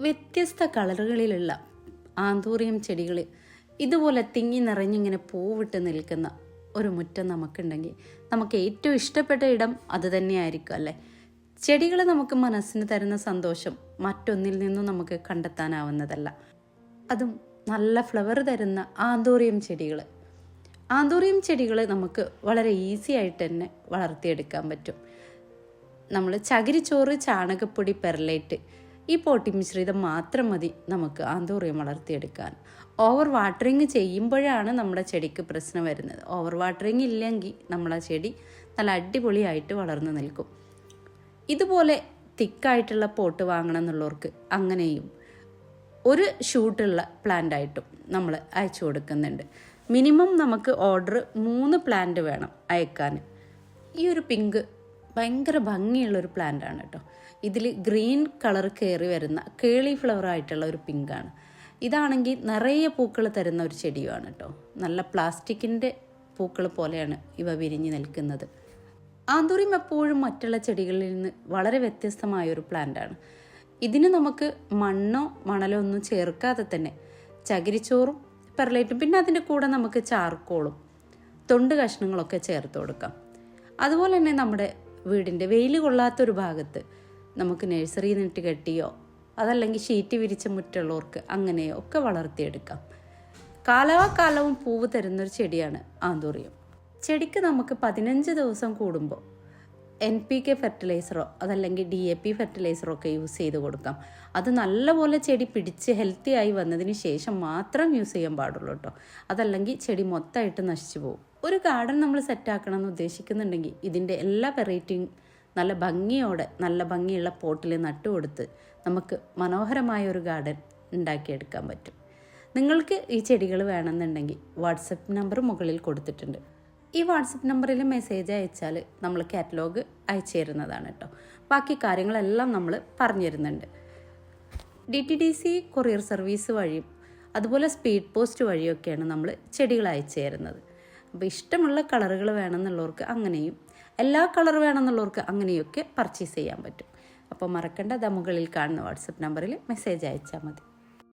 വ്യത്യസ്ത കളറുകളിലുള്ള ആന്തൂറിയം ചെടികൾ ഇതുപോലെ തിങ്ങി നിറഞ്ഞിങ്ങനെ പൂവിട്ട് നിൽക്കുന്ന ഒരു മുറ്റം നമുക്കുണ്ടെങ്കിൽ നമുക്ക് ഏറ്റവും ഇഷ്ടപ്പെട്ട ഇടം അത് തന്നെയായിരിക്കും അല്ലേ? ചെടികൾ നമുക്ക് മനസ്സിന് തരുന്ന സന്തോഷം മറ്റൊന്നിൽ നിന്നും നമുക്ക് കണ്ടെത്താനാവുന്നതല്ല. അതും നല്ല ഫ്ലവർ തരുന്ന ആന്തൂറിയം ചെടികൾ ആന്തൂറിയം ചെടികൾ നമുക്ക് വളരെ ഈസി ആയിട്ട് തന്നെ വളർത്തിയെടുക്കാൻ പറ്റും. നമ്മൾ ചകിരിച്ചോറ് ചാണകപ്പൊടി പെർലൈറ്റ് ഈ പോട്ടി മിശ്രിതം മാത്രം മതി നമുക്ക് ആന്തൂറിയം വളർത്തിയെടുക്കാൻ. ഓവർ വാട്ടറിങ് ചെയ്യുമ്പോഴാണ് നമ്മുടെ ചെടിക്ക് പ്രശ്നം വരുന്നത്. ഓവർ വാട്ടറിങ് ഇല്ലെങ്കിൽ നമ്മളെ ചെടി നല്ല അടിപൊളിയായിട്ട് വളർന്നു നിൽക്കും. ഇതുപോലെ തിക്കായിട്ടുള്ള പോട്ട് വാങ്ങണം എന്നുള്ളവർക്ക് അങ്ങനെയും ഒരു ഷൂട്ടുള്ള പ്ലാന്റായിട്ടും നമ്മൾ അയച്ചു കൊടുക്കുന്നുണ്ട്. മിനിമം നമുക്ക് ഓർഡർ മൂന്ന് പ്ലാന്റ് വേണം അയക്കാൻ. ഈ ഒരു പിങ്ക് ഭയങ്കര ഭംഗിയുള്ള ഒരു പ്ലാന്റ് ആണ് കേട്ടോ. ഇതിൽ ഗ്രീൻ കളർ കയറി വരുന്ന കേളി ഫ്ലവർ ആയിട്ടുള്ള ഒരു പിങ്കാണ്. ഇതാണെങ്കിൽ നിറയെ പൂക്കൾ തരുന്ന ഒരു ചെടിയുമാണ് കേട്ടോ. നല്ല പ്ലാസ്റ്റിക്കിന്റെ പൂക്കൾ പോലെയാണ് ഇവ വിരിഞ്ഞു നിൽക്കുന്നത്. ആന്തൂറിയം എപ്പോഴും മറ്റുള്ള ചെടികളിൽ നിന്ന് വളരെ വ്യത്യസ്തമായ ഒരു പ്ലാന്റ് ആണ് ഇതിന് നമുക്ക് മണ്ണോ മണലോ ഒന്നും ചേർക്കാതെ തന്നെ ചകിരിച്ചോറും പെർലൈറ്റും പിന്നെ അതിന്റെ കൂടെ നമുക്ക് ചാർക്കോളും തൊണ്ട് കഷ്ണങ്ങളൊക്കെ ചേർത്ത് കൊടുക്കാം. അതുപോലെ തന്നെ നമ്മുടെ വീടിന്റെ വെയിൽ കൊള്ളാത്തൊരു ഭാഗത്ത് നമുക്ക് നഴ്സറി നിട്ട് കെട്ടിയോ അതല്ലെങ്കിൽ ഷീറ്റ് വിരിച്ച മുറ്റുള്ളവർക്ക് അങ്ങനെയോ ഒക്കെ വളർത്തിയെടുക്കാം. കാലാകാലവും പൂവ് തരുന്നൊരു ചെടിയാണ് ആന്തൂറിയം. ചെടിക്ക് നമുക്ക് പതിനഞ്ച് ദിവസം കൂടുമ്പോൾ എൻ പി കെ ഫെർട്ടിലൈസറോ അതല്ലെങ്കിൽ ഡി എ പി ഫെർട്ടിലൈസറോ ഒക്കെ യൂസ് ചെയ്ത് കൊടുക്കാം. അത് നല്ലപോലെ ചെടി പിടിച്ച് ഹെൽത്തി ആയി വന്നതിന് ശേഷം മാത്രം യൂസ് ചെയ്യാൻ പാടുള്ളൂ കേട്ടോ. അതല്ലെങ്കിൽ ചെടി മൊത്തമായിട്ട് നശിച്ചു പോകും. ഒരു ഗാർഡൻ നമ്മൾ സെറ്റാക്കണം എന്ന് ഉദ്ദേശിക്കുന്നുണ്ടെങ്കിൽ ഇതിന്റെ എല്ലാ വെറൈറ്റിയും നല്ല ഭംഗിയോടെ നല്ല ഭംഗിയുള്ള പോട്ടിൽ നട്ടുകൊടുത്ത് നമുക്ക് മനോഹരമായ ഒരു ഗാർഡൻ ഉണ്ടാക്കിയെടുക്കാൻ പറ്റും. നിങ്ങൾക്ക് ഈ ചെടികൾ വേണമെന്നുണ്ടെങ്കിൽ വാട്സപ്പ് നമ്പർ മുകളിൽ കൊടുത്തിട്ടുണ്ട്. ഈ വാട്സപ്പ് നമ്പറിൽ മെസ്സേജ് അയച്ചാൽ നമ്മൾ കാറ്റലോഗ് അയച്ചു തരുന്നതാണ് കേട്ടോ. ബാക്കി കാര്യങ്ങളെല്ലാം നമ്മൾ പറഞ്ഞു തരുന്നുണ്ട് D T D C courier service വഴിയും അതുപോലെ സ്പീഡ് പോസ്റ്റ് വഴിയൊക്കെയാണ് നമ്മൾ ചെടികൾ അയച്ചു തരുന്നത്. അപ്പോൾ ഇഷ്ടമുള്ള കളറുകൾ വേണമെന്നുള്ളവർക്ക് അങ്ങനെയും എല്ലാ കളർ വേണമെന്നുള്ളവർക്ക് അങ്ങനെയൊക്കെ പർച്ചേസ് ചെയ്യാൻ പറ്റും. അപ്പോൾ മറക്കേണ്ട ദമുകളിൽ മുകളിൽ കാണുന്ന വാട്സപ്പ് നമ്പറിൽ മെസ്സേജ് അയച്ചാൽ മതി.